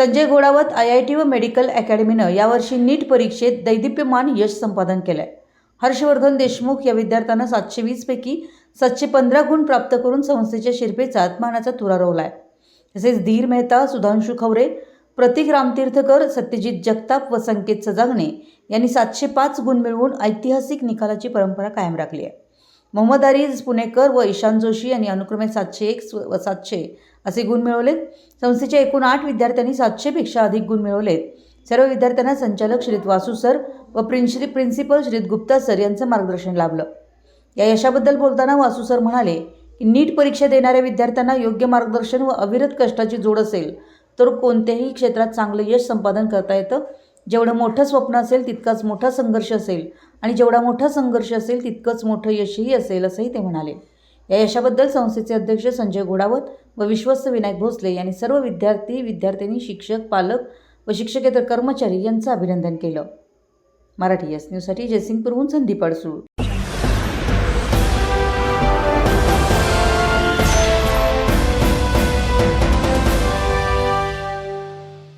Sanjay Ghodawat I I T व medical अकॅडमीनं यावर्षी नीट परीक्षेत दैदिप्यमान यश संपादन केलं आहे हर्षवर्धन देशमुख या विद्यार्थ्यानं सातशे वीसपैकी सातशे पंधरा गुण प्राप्त करून संस्थेच्या शिरपेचा आत्मानाचा तुरा रोवला आहे तसेच धीर मेहता सुधांशू खवरे प्रतीक रामतीर्थकर सत्यजित जगताप व संकेत सजागणे यांनी सातशे पाच गुण मिळवून ऐतिहासिक निकालाची परंपरा कायम राखली आहे. मोहम्मद अरीज पुणेकर व ईशान जोशी यांनी अनुक्रमे सातशे एक व सातशे असे गुण मिळवलेत. संस्थेच्या एकूण आठ विद्यार्थ्यांनी सातशेपेक्षा अधिक गुण मिळवलेत. सर्व विद्यार्थ्यांना संचालक श्रीत वासू सर व प्रिन्सि प्रिन्सिपल श्रीत गुप्ता सर यांचं मार्गदर्शन लाभलं. या यशाबद्दल बोलताना वासू सर म्हणाले की नीट परीक्षा देणाऱ्या विद्यार्थ्यांना योग्य मार्गदर्शन व अविरत कष्टाची जोड असेल तर कोणत्याही क्षेत्रात चांगलं यश संपादन करता येतं. जेवढं मोठं स्वप्न असेल तितकाच मोठा संघर्ष असेल आणि जेवढा मोठा संघर्ष असेल तितकंच मोठं यशही असेल असंही ते म्हणाले. या यशाबद्दल संस्थेचे अध्यक्ष संजय घोडावत व विश्वस्त विनायक भोसले यांनी सर्व विद्यार्थी विद्यार्थिनी शिक्षक पालक व शिक्षकेतर कर्मचारी यांचं अभिनंदन केलं. मराठी एस न्यूजसाठी जयसिंगपूरहून संदीप अडसूळ.